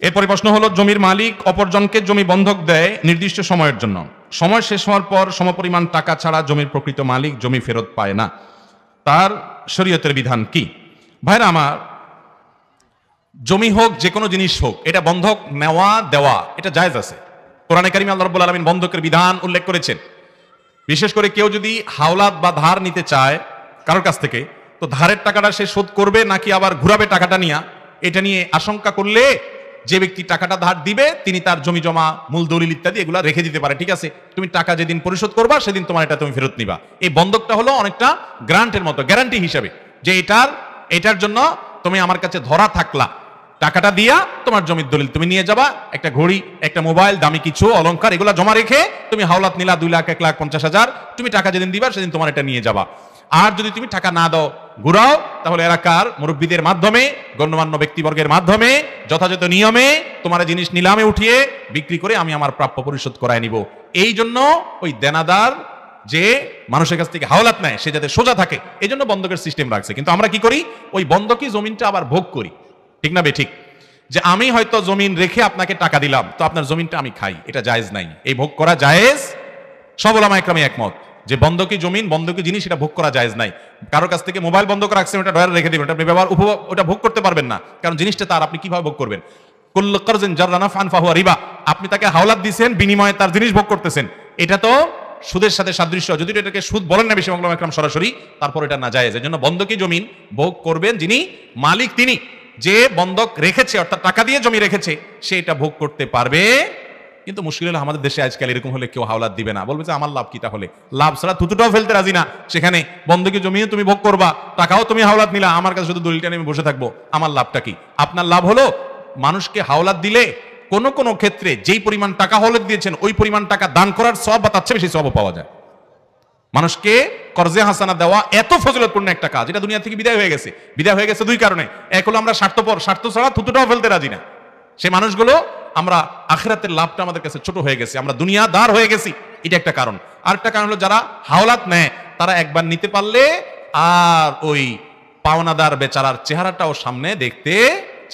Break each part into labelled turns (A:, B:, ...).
A: এরপরে প্রশ্ন হলো, জমির মালিক অপরজনকে জমি বন্ধক দেয় নির্দিষ্ট সময়ের জন্য। সময় শেষ হওয়ার পর সমপরিমাণ টাকা ছাড়া জমির প্রকৃত মালিক জমি ফেরত পায় না। তার শরীয়তের বিধান কি? ভাইরা আমার, জমি হোক, যে কোনো জিনিস হোক, এটা বন্ধক নেওয়া, দেওয়া, এটা জায়জ আছে। কোরআনে কারিম আল্লাহ রাব্বুল আলামিন বন্ধকের বিধান উল্লেখ করেছেন। বিশেষ করে কেউ যদি হাওলাত বা ধার নিতে চায় কারোর কাছ থেকে, তো ধারের টাকাটা সে শোধ করবে নাকি আবার ঘুরাবে টাকাটা নিয়ে? এটা নিয়ে আশঙ্কা করলে যে ব্যক্তি টাকাটা ধার দিবে, তিনি তার জমি জমা, মূল দলিল ইত্যাদি এগুলো রেখে দিতে পারে, ঠিক আছে? তুমি টাকা যেদিন পরিশোধ করবা, সেদিন তোমার এটা তুমি ফেরত নিবা। এই বন্ধকটা হলো অনেকটা গ্রান্টের মতো গ্যারান্টি হিসাবে, যে এটার এটার জন্য তুমি আমার কাছে ধরা থাকলা। টাকাটা দিয়া তোমার জমির দলিল তুমি নিয়ে যাবা, একটা ঘড়ি, একটা মোবাইল, দামি কিছু, অলংকার, এগুলো জমা রেখে তুমি হাওলাত নিলা দুই লাখ, এক লাখ, পঞ্চাশ হাজার, তুমি টাকা যেদিন দিবা, সেদিন তোমার এটা নিয়ে যাবা। আর যদি তুমি টাকা না দাও ঘুরাও, তাহলে এলাকার মুরব্বীদের মাধ্যমে, গণ্যমান্য ব্যক্তিবর্গের মাধ্যমে, যথাযথ নিয়মে তোমার জিনিস নিলামে উঠিয়ে বিক্রি করে আমি আমার প্রাপ্য পরিশোধ করায় নিব। এই জন্য ওই দেনাদার যে মানুষের কাছ থেকে হাওলাত নেয়, সে যাতে সোজা থাকে, এই জন্য বন্ধকের সিস্টেম রাখছে। কিন্তু আমরা কি করি? ওই বন্ধকি জমিনটা আবার ভোগ করি। ঠিক না বে, ঠিক? যে আমি হয়তো জমিন রেখে আপনাকে টাকা দিলাম, তো আপনার জমিনটা আমি খাই, এটা জায়েজ নাই। এই ভোগ করা জায়েজ? সবলামা একরামে একমত। যে বন্ধকি জমিন, বন্ধকি জিনিস এটা ভোগ করা যায় নাই। কারোর কাছ থেকে মোবাইল বন্ধ করে রাখছেন, ওটা ডয়ারে রেখে দিবেন। আপনি ব্যবহার, উপভোগ, ওটা ভোগ করতে পারবেন না। কারণ জিনিসটা তার, আপনি কীভাবে ভোগ করবেন? ফান আপনি তাকে হাওলাত দিছেন, বিনিময়ে তার জিনিস ভোগ করতেছেন। এটা তো সুদের সাথে সাদৃশ্য। যদি এটাকে সুদ বলেন না বেশি বাংলা একরাম সরাসরি, তারপর এটা না যায় এই জন্য বন্ধকি জমিন ভোগ করবেন যিনি মালিক, তিনি। যে বন্ধক রেখেছে, অর্থাৎ টাকা দিয়ে জমি রেখেছে, সে এটা ভোগ করতে পারবে কিন্তু মুশকিল হলো আমাদের দেশে আজকাল এরকম হলে কেউ হাওলাত দিবে না। বলবে যে, আমার লাভ কি তাহলে? লাভ ছাড়া থুতুটাও ফেলতে রাজি না। সেখানে বন্ধকি জমিও তুমি ভোগ করবা, টাকাও তুমি হাওলাত নিলা, আমার কাছে শুধু দলিলটা নিয়ে বসে থাকব। আমার লাভটা কি? আপনার লাভ হলো মানুষকে হাওলাত দিলে কোন কোন ক্ষেত্রে যেই পরিমাণ টাকা হাওলাত দিয়েছেন, ওই পরিমাণ টাকা দান করার সব বা তার চেয়ে বেশি সব পাওয়া যায়। মানুষকে কর্জে হাসানা দেওয়া এত ফজলতপূর্ণ একটা কাজ, এটা দুনিয়া থেকে বিদায় হয়ে গেছে। বিদায় হয়ে গেছে দুই কারণে। এক হলো আমরা স্বার্থপর, স্বার্থ ছাড়া থুতুটাও ফেলতে রাজি না। সে মানুষগুলো আমরা আখেরাতের লাভটা আমাদের কাছে ছোট হয়ে গেছে, আমরা দুনিয়া দার হয়ে গেছি, এটা একটা কারণ। আরেকটা কারণ হলো যারা হাওলাত নেয়, তারা একবার নিতে পারলে আর ওই পাওনাদার বেচারার চেহারাটাও সামনে দেখতে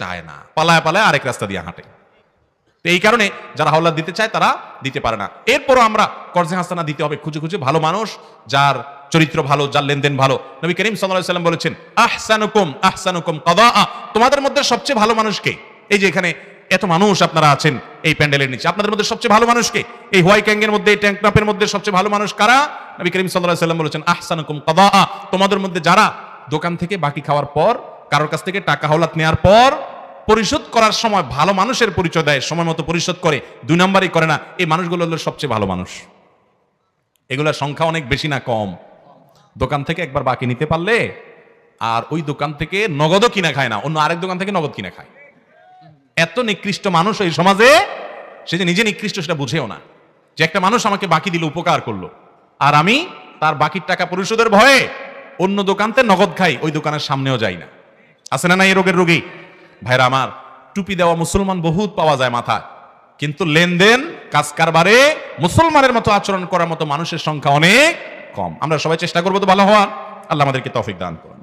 A: চায় না। পালায় পালায় আরেক রাস্তা দিয়ে হাঁটে। তো এই কারণে যারা হাওলাত দিতে চায়, তারা দিতে পারে না। এরপরও আমরা কর্জে হাসানা দিতে হবে খুঁজে খুঁজে। ভালো মানুষ, যার চরিত্র ভালো, যার লেনদেন ভালো। নবী করিম সাল্লাম বলেছেন, আহসানুকুম আহসানুকুম কদা তোমাদের মধ্যে সবচেয়ে ভালো মানুষকে এই যে এখানে এত মানুষ আপনারা আছেন এই প্যান্ডেলের নিচে। আপনাদের মধ্যে সবচেয়ে ভালো মানুষকে এই হোয়াই ক্যাঙ্গের মধ্যে, এই ট্যাঙ্ক টপের মধ্যে সবচেয়ে ভালো মানুষ কারা? নবী করিম সাল্লাল্লাহু সাল্লাম বলেছেন, আহসানুকুম কদা তোমাদের মধ্যে যারা দোকান থেকে বাকি খাওয়ার পর, কারোর কাছ থেকে টাকা হাওলাত নেওয়ার পর পরিশোধ করার সময় ভালো মানুষের পরিচয় দেয়, সময় মতো পরিশোধ করে, দুই নম্বরই করে না, এই মানুষগুলো হলো সবচেয়ে ভালো মানুষ। এগুলোর সংখ্যা অনেক বেশি না কম। দোকান থেকে একবার বাকি নিতে পারলে আর ওই দোকান থেকে নগদও কিনা খায় না, অন্য আরেক দোকান থেকে নগদ কিনা খায়। এত নিকৃষ্ট মানুষ এই সমাজে, সে যে নিজে নিকৃষ্ট সেটা বুঝেও না। যে একটা মানুষ আমাকে বাকি দিল, উপকার করল। আর আমি তার বাকির টাকা পরিশোধের ভয়ে অন্য দোকানতে নগদ খাই, ওই দোকানের সামনেও যাই না। আছে না না এই রোগের রোগী? ভাইরা আমার, টুপি দেওয়া মুসলমান বহুত পাওয়া যায় মাথা। কিন্তু লেনদেন, কাজ কারবারে, মুসলমানের মতো আচরণ করার মতো মানুষের সংখ্যা অনেক কম। আমরা সবাই চেষ্টা করব তো ভালো হওয়ার। আল্লাহ আমাদেরকে তৌফিক দান করুন।